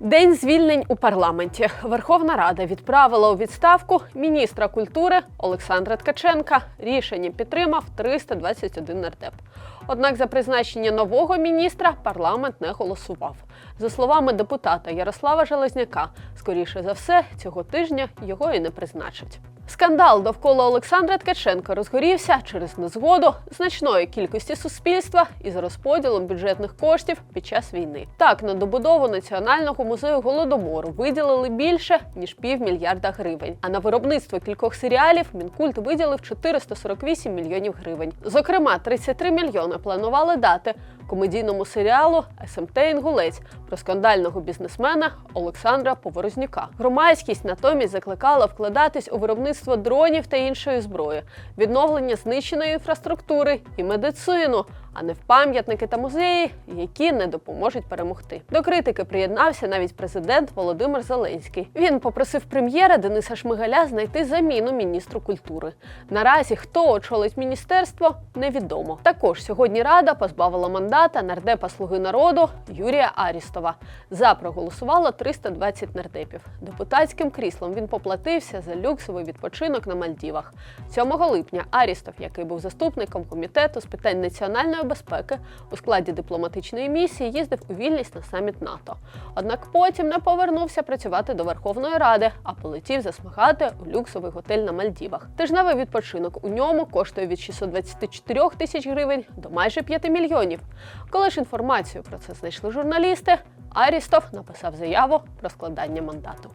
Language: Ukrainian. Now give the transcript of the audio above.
День звільнень у парламенті. Верховна Рада відправила у відставку міністра культури Олександра Ткаченка. Рішення підтримав 321 нардеп. Однак за призначення нового міністра парламент не голосував. За словами депутата Ярослава Железняка, скоріше за все, цього тижня його і не призначать. Скандал довкола Олександра Ткаченка розгорівся через незгоду значної кількості суспільства із розподілом бюджетних коштів під час війни. Так, на добудову національного музею голодомору виділили більше ніж півмільярда гривень. А на виробництво кількох серіалів Мінкульт виділив 448 мільйонів гривень. Зокрема, 33 мільйони планували дати комедійному серіалу СМТ Інгулець про скандального бізнесмена Олександра Поворознюка. Громадськість натомість закликала вкладатись у виробництво дронів та іншої зброї, відновлення знищеної інфраструктури і медицину, а не в пам'ятники та музеї, які не допоможуть перемогти. До критики приєднався навіть президент Володимир Зеленський. Він попросив прем'єра Дениса Шмигаля знайти заміну міністру культури. Наразі хто очолить міністерство, невідомо. Також сьогодні рада позбавила мандата нардепа Слуги народу Юрія Арістова. За проголосувало 320 нардепів. Депутатським кріслом він поплатився за люксовий відпочинок на Мальдівах. 7 липня Арістов, який був заступником комітету з питань національної безпеки, у складі дипломатичної місії їздив у Вільність на саміт НАТО. Однак потім не повернувся працювати до Верховної Ради, а полетів засмагати у люксовий готель на Мальдівах. Тижневий відпочинок у ньому коштує від 624 тисяч гривень до майже 5 мільйонів. Коли ж інформацію про це знайшли журналісти, Арістов написав заяву про складання мандату.